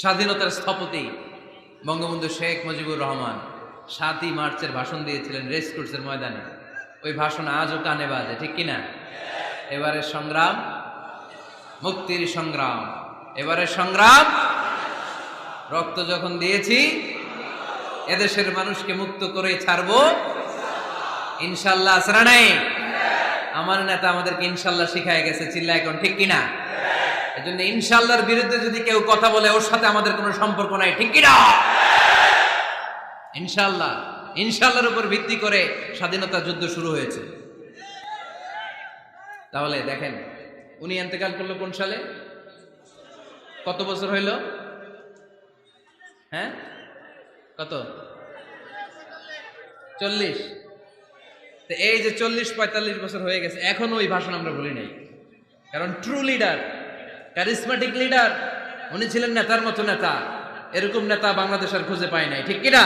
স্বাধীনতার স্থপতি বঙ্গবন্ধু শেখ মুজিবুর রহমান সাতই মার্চের ভাষণ দিয়েছিলেন রেস কোর্সের ময়দানে। ওই ভাষণ আজও কানে বাজে, ঠিক কিনা? এবারের সংগ্রাম, মুক্তির সংগ্রাম। এবারের সংগ্রাম, রক্ত যখন দিয়েছি, এদেশের মানুষকে মুক্ত করে ছাড়বো। ইনশাল্লাহ আসরা নাই? আমার নেতা আমাদেরকে ইনশাল্লাহ শিখায় গেছে চিল্লা এখন ঠিক কিনা? এজন্য ইনশাল্লাহর বিরুদ্ধে যদি কেউ কথা বলে, ওর সাথে আমাদের কোনো সম্পর্ক নাই, ঠিক কিনা? ইনশাল্লাহ ইনশাল্লাহর উপর ভিত্তি করে স্বাধীনতা যুদ্ধ শুরু হয়েছে। তাহলে দেখেন, উনি এন্তেকাল করল কোন সালে? কত বছর হইল? হ্যাঁ? কত? চল্লিশ। তো এই যে চল্লিশ পঁয়তাল্লিশ বছর হয়ে গেছে, এখনও ওই ভাষণ আমরা ভুলি নাই। কারণ ট্রু লিডার ক্যারিসমেটিক লিডার উনি ছিলেন নেতার মতো নেতা। এরকম নেতা বাংলাদেশ আর খুঁজে পায় নাই, ঠিক কিনা?